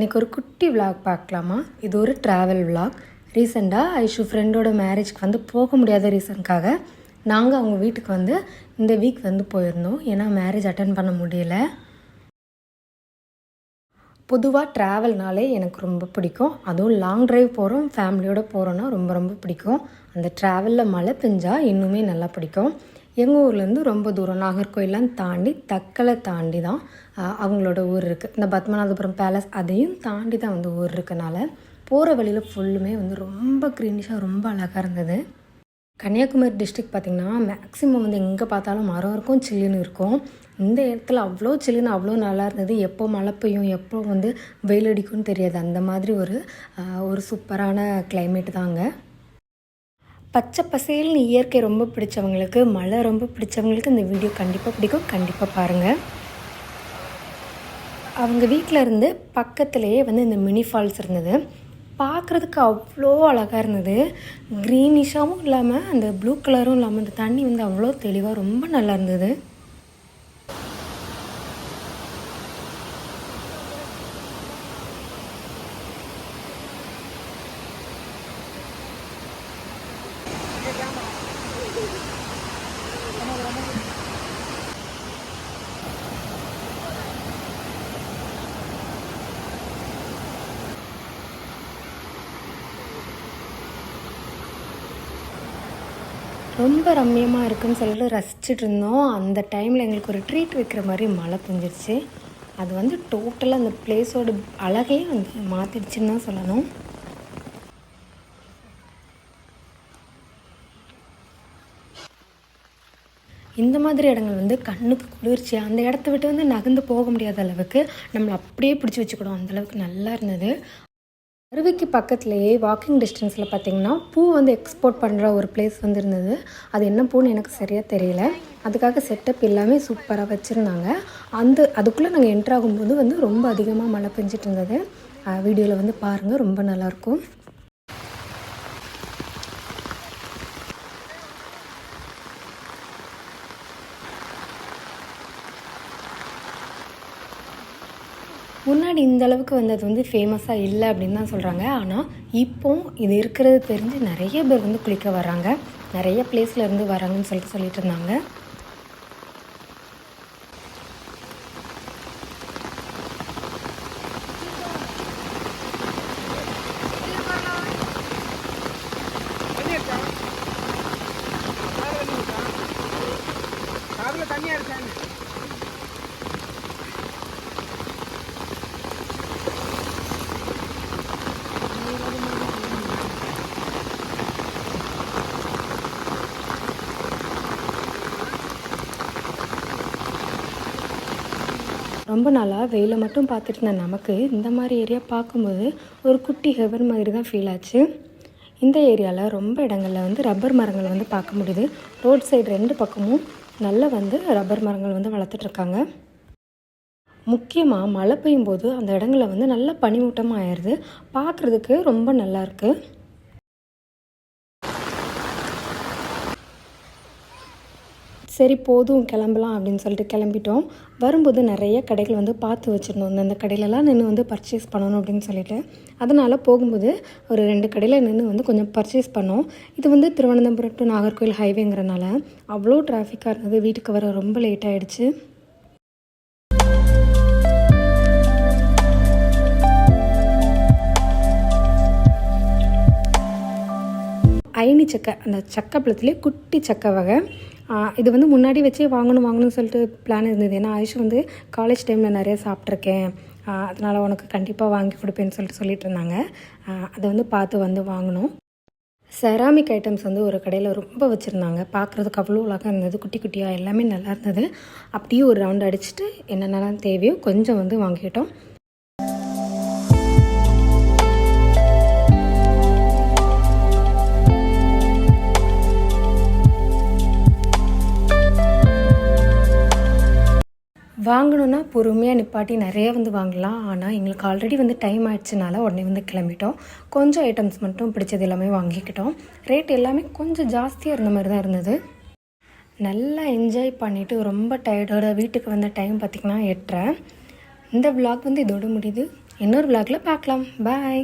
இன்றைக்கி ஒரு குட்டி vlog பார்க்கலாமா? இது ஒரு ட்ராவல் vlog. ரீசெண்டாக ஐஷு ஃப்ரெண்டோட மேரேஜ்க்கு வந்து போக முடியாத ரீசனுக்காக நாங்கள் அவங்க வீட்டுக்கு வந்து இந்த வீக் வந்து போயிருந்தோம். ஏன்னா மேரேஜ் அட்டன் பண்ண முடியல. பொதுவாக ட்ராவல்னாலே எனக்கு ரொம்ப பிடிக்கும். அதுவும் லாங் டிரைவ் போகிறோம் ஃபேமிலியோடு போகிறோன்னா ரொம்ப ரொம்ப பிடிக்கும். அந்த ட்ராவலில் மழை பெஞ்சால் இன்னுமே நல்லா பிடிக்கும். எங்கள் ஊர்லேருந்து ரொம்ப தூரம். நாகர்கோயிலாம் தாண்டி தக்கலை தாண்டி தான் அவங்களோட ஊர் இருக்குது இந்த பத்மநாதபுரம் பேலஸ் அதையும் தாண்டி தான் வந்து ஊர் இருக்கனால போகிற வழியில் ஃபுல்லுமே வந்து ரொம்ப க்ரீனிஷாக ரொம்ப அழகாக இருந்தது. கன்னியாகுமரி டிஸ்ட்ரிக் பார்த்திங்கன்னா மேக்ஸிமம் வந்து எங்கே பார்த்தாலும் மரம் இருக்கும் சில்லுன்னு இருக்கும். இந்த இடத்துல அவ்வளோ சில்லுன்னு அவ்வளோ நல்லா இருந்தது. எப்போ மழை பெய்யும் எப்போ வந்து வெயில் அடிக்கும்னு தெரியாது. அந்த மாதிரி ஒரு ஒரு சூப்பரான climate தாங்க. பச்சை பசேல்னு இயற்கை ரொம்ப பிடிச்சவங்களுக்கு மழை ரொம்ப பிடிச்சவங்களுக்கு இந்த வீடியோ கண்டிப்பாக பிடிக்கும். கண்டிப்பாக பாருங்கள் அவங்க வீட்டில் இருந்து பக்கத்துலேயே வந்து இந்த மினி ஃபால்ஸ் இருந்தது. பார்க்குறதுக்கு அவ்வளோ அழகாக இருந்தது. க்ரீனிஷாகவும் இல்லாமல் அந்த ப்ளூ கலரும் இல்லாமல் அந்த தண்ணி வந்து அவ்வளோ தெளிவாக ரொம்ப நல்லா இருந்தது. ரொம்ப ரம்மியமாக இருக்குன்னு சொல்லிட்டு ரசிச்சுட்டு இருந்தோம் அந்த டைமில் எங்களுக்கு ஒரு ட்ரீட் வைக்கிற மாதிரி மழை பெஞ்சிருச்சு. அது வந்து டோட்டலாக அந்த பிளேஸோட அழகையே வந்து மாற்றிடுச்சுன்னு தான் சொல்லணும். இந்த மாதிரி இடங்கள் வந்து கண்ணுக்கு குளிர்ச்சி. அந்த இடத்த விட்டு வந்து நகர்ந்து போக முடியாத அளவுக்கு நம்மளை அப்படியே பிடிச்சி வச்சுக்கணும் அந்த அளவுக்கு நல்லா இருந்தது. அருவிக்கு பக்கத்துலேயே வாக்கிங் டிஸ்டன்ஸில் பார்த்தீங்கன்னா பூ வந்து எக்ஸ்போர்ட் பண்ணுற ஒரு பிளேஸ் வந்து இருந்தது. அது என்ன பூன்னு எனக்கு சரியாக தெரியல. அதுக்காக செட்டப் எல்லாமே சூப்பராக வச்சுருந்தாங்க. அந்த அதுக்குள்ளே நாங்கள் என்ட்ராகும்போது வந்து ரொம்ப அதிகமாக மழை பெஞ்சிட்டு இருந்தது. வீடியோவில் வந்து பாருங்கள் ரொம்ப நல்லாயிருக்கும் முன்னாடி இந்த அளவுக்கு வந்தது வந்து ஃபேமஸாக இல்லை அப்படின்னு தான் சொல்கிறாங்க ஆனால் இப்போ இது இருக்கிறது தெரிஞ்சு நிறைய பேர் வந்து குளிக்க வராங்க நிறைய பிளேஸ்லேருந்து வராங்கன்னு சொல்லிட்டு சொல்லிட்டு இருந்தாங்க. ரொம்ப நாளாக வெயிலை மட்டும் பார்த்துட்டு இருந்த நமக்கு இந்த மாதிரி ஏரியா பார்க்கும்போது ஒரு குட்டி ஹெவன் மாதிரி தான் ஃபீல் ஆச்சு. இந்த ஏரியாவில் ரொம்ப இடங்களில் வந்து ரப்பர் மரங்களை வந்து பார்க்க முடியுது. ரோட் சைடு ரெண்டு பக்கமும் நல்லா வந்து ரப்பர் மரங்கள் வந்து வளர்த்துட்ருக்காங்க முக்கியமாக மழை பெய்யும் போது அந்த இடங்களில் வந்து நல்லா பனிமூட்டமாக ஆயிடுது. பார்க்குறதுக்கு ரொம்ப நல்லாயிருக்கு சரி போதும் கிளம்பலாம் அப்படின்னு சொல்லிட்டு கிளம்பிட்டோம். வரும்போது நிறைய கடைகள் வந்து பார்த்து வச்சுருந்தோம். அந்த கடையிலலாம் நின்று வந்து பர்ச்சேஸ் பண்ணணும் அப்படின்னு சொல்லிட்டு. அதனால் போகும்போது ஒரு ரெண்டு கடையில் நின்று வந்து கொஞ்சம் பர்ச்சேஸ் பண்ணோம். இது வந்து திருவனந்தபுரம் டு நாகர்கோவில் ஹைவேங்கிறனால அவ்வளோ டிராஃபிக்காக இருந்தது. வீட்டுக்கு வர ரொம்ப லேட் ஆகிடுச்சு அயனி சக்கை அந்த சக்கை பழத்துலேயே குட்டி சக்கை வகை. இது வந்து முன்னாடி வச்சே வாங்கணும் வாங்கணும்னு சொல்லிட்டு பிளான் இருந்தது. ஏன்னா ஆயுஷ் வந்து காலேஜ் டைமில் நிறைய சாப்பிட்ருக்கேன் அதனால் உனக்கு கண்டிப்பாக வாங்கி கொடுப்பேன்னு சொல்லிட்டு சொல்லிட்டு இருந்தாங்க. அதை வந்து பார்த்து வந்து வாங்கினோம் செராமிக் ஐட்டம்ஸ் வந்து ஒரு கடையில் ரொம்ப வச்சுருந்தாங்க. பார்க்குறதுக்கு அவ்வளோ அழகாக இருந்தது. குட்டி குட்டியாக எல்லாமே நல்லா இருந்தது. அப்படியே ஒரு ரவுண்ட் அடிச்சுட்டு என்னென்னலாம் தேவையோ கொஞ்சம் வந்து வாங்கிக்கிட்டோம். வாங்கணுன்னா பொறுமையாக நிப்பாட்டி நிறைய வந்து வாங்கலாம். ஆனால் எங்களுக்கு ஆல்ரெடி வந்து டைம் ஆயிடுச்சுனால உடனே வந்து கிளம்பிட்டோம். கொஞ்சம் ஐட்டம்ஸ் மட்டும் பிடிச்சது எல்லாமே வாங்கிக்கிட்டோம். ரேட் எல்லாமே கொஞ்சம் ஜாஸ்தியாக இருந்த மாதிரி தான் இருந்தது. நல்லா என்ஜாய் பண்ணிவிட்டு ரொம்ப டயர்டோட வீட்டுக்கு வந்த டைம் பார்த்திங்கன்னா எட்டுறேன் இந்த விளாக் வந்து இதோடு முடியுது. இன்னொரு விளாகில் பார்க்கலாம். பாய்